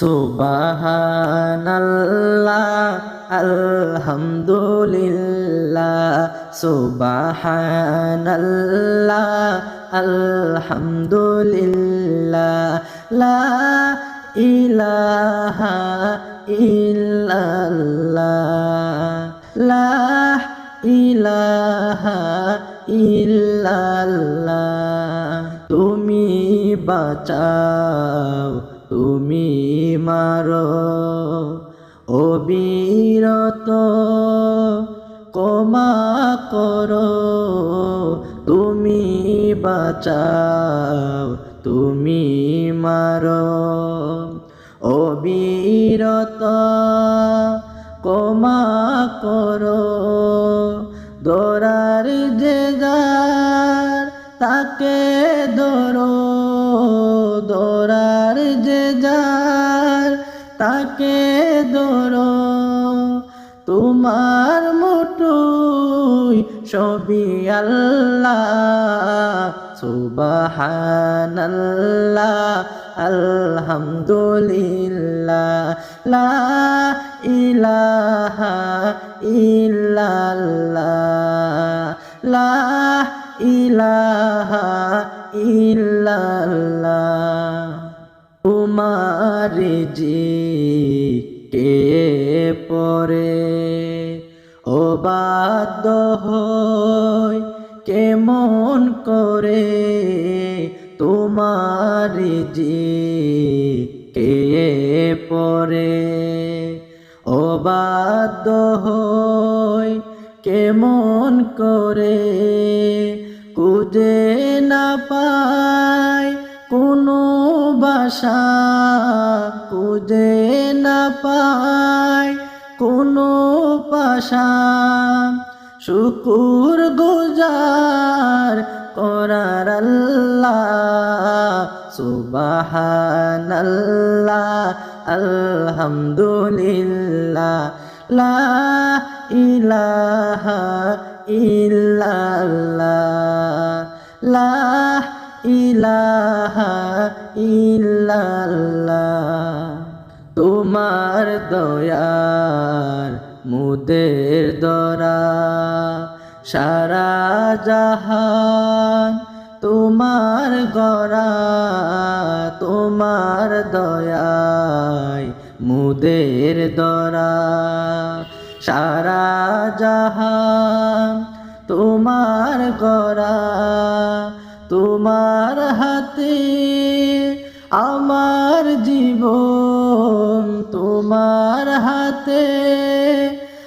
সুবহানাল্লাহ আলহামদুলিল্লাহ সুবহানাল্লাহ আলহামদুলিল্লাহ লা ইলাহা ইল্লাল্লাহ লা ইলাহা ইল্লাল্লাহ তুমি বাঁচাও তুমি মারো অবিরত কমা করো, তুমি বাঁচাও, তুমি মারো অবিরত কমা করো। দোরার যে তাকে ধরো, দোরার তাকে ধরো। তোমার মুটুই সবই আল্লাহ। সুবহানাল্লাহ, আলহামদুলিল্লাহ, লা ইলাহা ইল্লাল্লাহ, লা ইলাহা ইল্লাল্লাহ। তোমার জি পরে। অবাধ্য হয় কেমন করে তোমার জি কে পরে। অবাধ্য হয় কেমন করে কুজে না পায় কোনো বাসা কুজে না পায় কোনো পাশা শুকুর গুজার করার আল্লাহ সুবহানাল্লাহ আলহামদুলিল্লাহ লা ইলাহা ইল্লাল্লাহ লা ইলাহা ইল্লাল্লাহ। তোমার দয়ার মুদের দরা, সারা জাহান তোমার গড়া, তোমার দয়ায় মুদের দরা, সারা জাহান তোমার গড়া, তোমার হাতে আমার জীবন তোমার হাতে,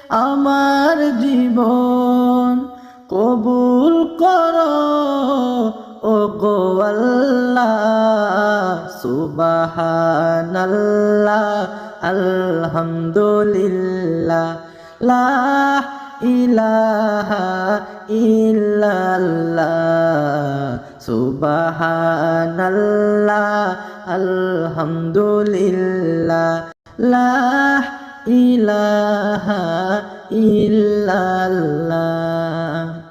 আমার জীবন কবুল করো। ও গো আল্লাহ, সুবহানাল্লাহ, আলহামদুলিল্লাহ ইলাহা ইল্লাল্লাহ। সুবহানাল্লাহ আলহামদুলিল্লাহ লাহ ইলাহা ইল্লাল্লাহ।